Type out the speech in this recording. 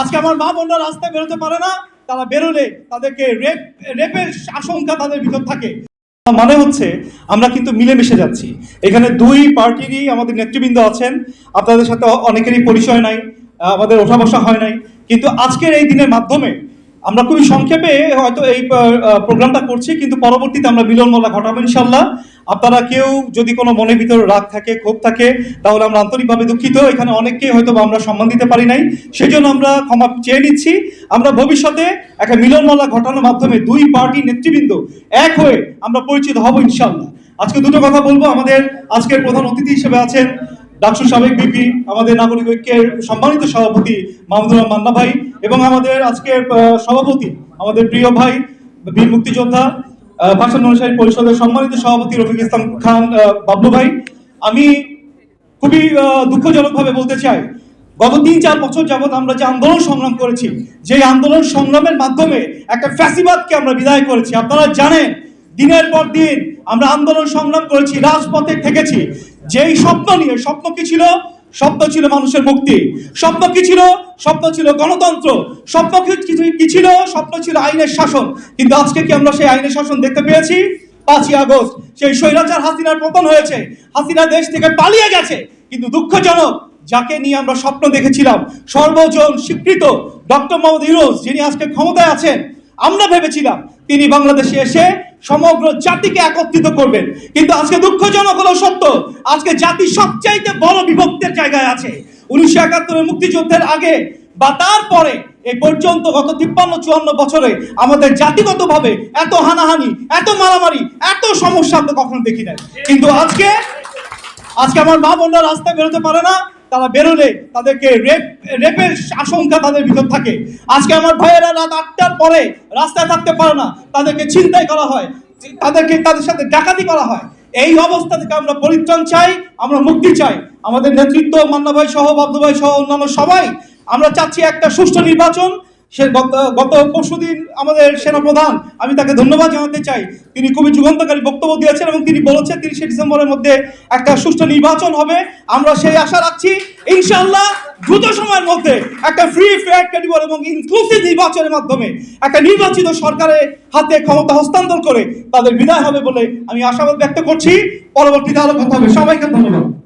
আজকে আমার মা বোনরা রাস্তায় বেরোতে পারে না, তারা বেরোলে তাদেরকে রেপ রেপের আশঙ্কা তাদের ভিতর থাকে। মানে হচ্ছে, আমরা কিন্তু মিলেমিশে যাচ্ছি। এখানে দুই পার্টিরই আমাদের নেতৃবৃন্দ আছেন। আপনাদের সাথে অনেকেরই পরিচয় নাই, আমাদের ওঠা বসা হয় নাই। কিন্তু আজকের এই দিনের মাধ্যমে আমরা খুবই সংক্ষেপে হয়তো এই প্রোগ্রামটা করছি, কিন্তু পরবর্তীতে আমরা মিলনমেলা ঘটাবো ইনশাল্লাহ আপনারা কেউ যদি কোনো মনের ভিতরে রাগ থাকে, ক্ষোভ থাকে, তাহলে আমরা আন্তরিকভাবে দুঃখিত। এখানে অনেককেই হয়তো আমরা সম্মান দিতে পারি নাই। সেই জন্য আমরা ক্ষমা চেয়ে নিচ্ছি। আমরা ভবিষ্যতে একটা মিলনমেলা ঘটানোর মাধ্যমে দুই পার্টি নেতৃবৃন্দ এক হয়ে আমরা পরিচিত হব ইনশাল্লাহ আজকে দুটো কথা বলব। আমাদের আজকের প্রধান অতিথি হিসেবে আছেন ডাকসু সাবেক বিপি আমাদের নাগরিক ঐক্যের সম্মানিত সভাপতি মাহমুদুর রহমান ভাই এবং আমাদের আজকের সভাপতি আমাদের প্রিয় ভাই বীর মুক্তিযোদ্ধা ভাষা অনুসারী পরিষদের সম্মানিত সভাপতি রফিক ইসলাম খান বাবলু ভাই। আমি খুবই দুঃখজনকভাবে বলতে চাই, গত তিন চার বছর যাবৎ আমরা যে আন্দোলন সংগ্রাম করেছি যে আন্দোলন সংগ্রামের মাধ্যমে একটা ফ্যাসিবাদকে আমরা বিদায় করেছি, আপনারা জানেন, দিনের পর দিন আমরা আন্দোলন সংগ্রাম করেছি, রাজপথে থেকেছি। যেই স্বপ্ন নিয়ে, স্বপ্ন কি ছিল? স্বপ্ন ছিল মানুষের মুক্তি। স্বপ্ন কি ছিল? স্বপ্ন ছিল গণতন্ত্র। স্বপ্ন কি- ছিল স্বপ্ন ছিল আইনের শাসন। কিন্তু আজকে কি আমরা সেই আইনের শাসন দেখতে পেয়েছি? পাঁচই আগস্ট, সেই স্বৈরাচার হাসিনার পতন হয়েছে। হাসিনা দেশ থেকে পালিয়ে গেছে। কিন্তু দুঃখজনক, যাকে নিয়ে আমরা স্বপ্ন দেখেছিলাম, সর্বজন স্বীকৃত ডক্টর মোহাম্মদ ইউনুস, যিনি আজকে ক্ষমতায় আছেন, আমরা ভেবেছিলাম তিনি বাংলাদেশে এসে সমগ্র জাতিকে একত্রিত করবেন। কিন্তু আজকে দুঃখজনক হলো সত্য, আজকে জাতি সবচাইতে বড় বিভক্তের জায়গায় আছে। উনিশশো একাত্তরের মুক্তিযুদ্ধের আগে বা তারপরে এ পর্যন্ত গত তিপ্পান্ন, চুয়ান্ন বছরে আমাদের জাতিগতভাবে এত হানাহানি, এত মারামারি, এত সমস্যা আমরা কখনো দেখি নাই। কিন্তু আজকে আজকে আমার মা বোনরা রাস্তায় বেরোতে পারে না তারা বেরোলে তাদেরকে রেপ রেপের আশঙ্কা তাদের ভিতর থাকে। আজকে আমার ভাইয়েরা রাত আটটার পরে রাস্তায় থাকতে পারে না। তাদেরকে চিন্তাই করা হয়। তাদেরকে তাদের সাথে ডাকাতি করা হয়। এই অবস্থা থেকে আমরা পরিত্রাণ চাই, আমরা মুক্তি চাই। আমাদের নেতৃত্ব মান্না ভাই সহ বাবদু ভাই সহ অন্যান্য সবাই, আমরা চাচ্ছি একটা সুষ্ঠু নির্বাচন। সে গত গত পরশুদিন আমাদের সেনাপ্রধান, আমি তাকে ধন্যবাদ জানাতে চাই। তিনি খুবই যুগান্তকারী বক্তব্য দিয়েছেন এবং তিনি বলেছেন তিরিশে ডিসেম্বরের মধ্যে একটা সুষ্ঠু নির্বাচন হবে। আমরা সেই আশা রাখছি। ইনশাআল্লাহ দ্রুত সময়ের মধ্যে একটা ফ্রি ফেয়ার ক্রেডিবল এবং ইনক্লুসিভ নির্বাচনের মাধ্যমে একটা নির্বাচিত সরকারের হাতে ক্ষমতা হস্তান্তর করে তাদের বিদায় হবে বলে আমি আশাবাদ ব্যক্ত করছি। পরবর্তীতে আরও কথা হবে। সবাইকে ধন্যবাদ।